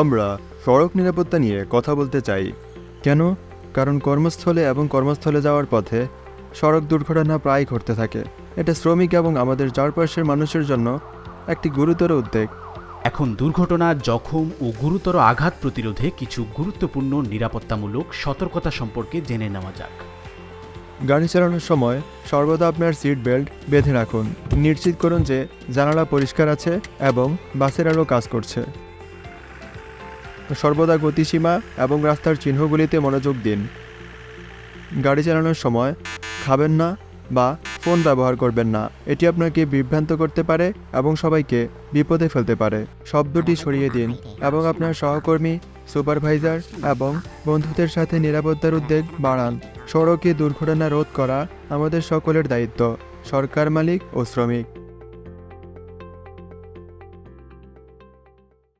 আমরা সড়ক নিরাপত্তা নিয়ে কথা বলতে চাই। কেন? কারণ কর্মস্থলে এবং কর্মস্থলে যাওয়ার পথে সড়ক দুর্ঘটনা প্রায় ঘটতে থাকে। এটা শ্রমিক এবং আমাদের চারপাশের মানুষের জন্য একটি গুরুতর উদ্বেগ। এখন দুর্ঘটনা জখম ও গুরুতর আঘাত প্রতিরোধে কিছু গুরুত্বপূর্ণ নিরাপত্তামূলক সতর্কতা সম্পর্কে জেনে নেওয়া যাক। গাড়ি চালানোর সময় সর্বদা আপনার সিট বেল্ট বেঁধে রাখুন। নিশ্চিত করুন যে জানালা পরিষ্কার আছে এবং বাসের আলো কাজ করছে। সর্বদা গতিসীমা এবং রাস্তার চিহ্নগুলিতে মনোযোগ দিন। গাড়ি চালানোর সময় খাবেন না বা ফোন ব্যবহার করবেন না। এটি আপনাকে বিভ্রান্ত করতে পারে এবং সবাইকে বিপদে ফেলতে পারে। শব্দটি সরিয়ে দিন এবং আপনার সহকর্মী, সুপারভাইজার এবং বন্ধুদের সাথে নিরাপত্তার উদ্বেগ বাড়ান। সড়কে দুর্ঘটনা রোধ করা আমাদের সকলের দায়িত্ব, সরকার মালিক ও শ্রমিক।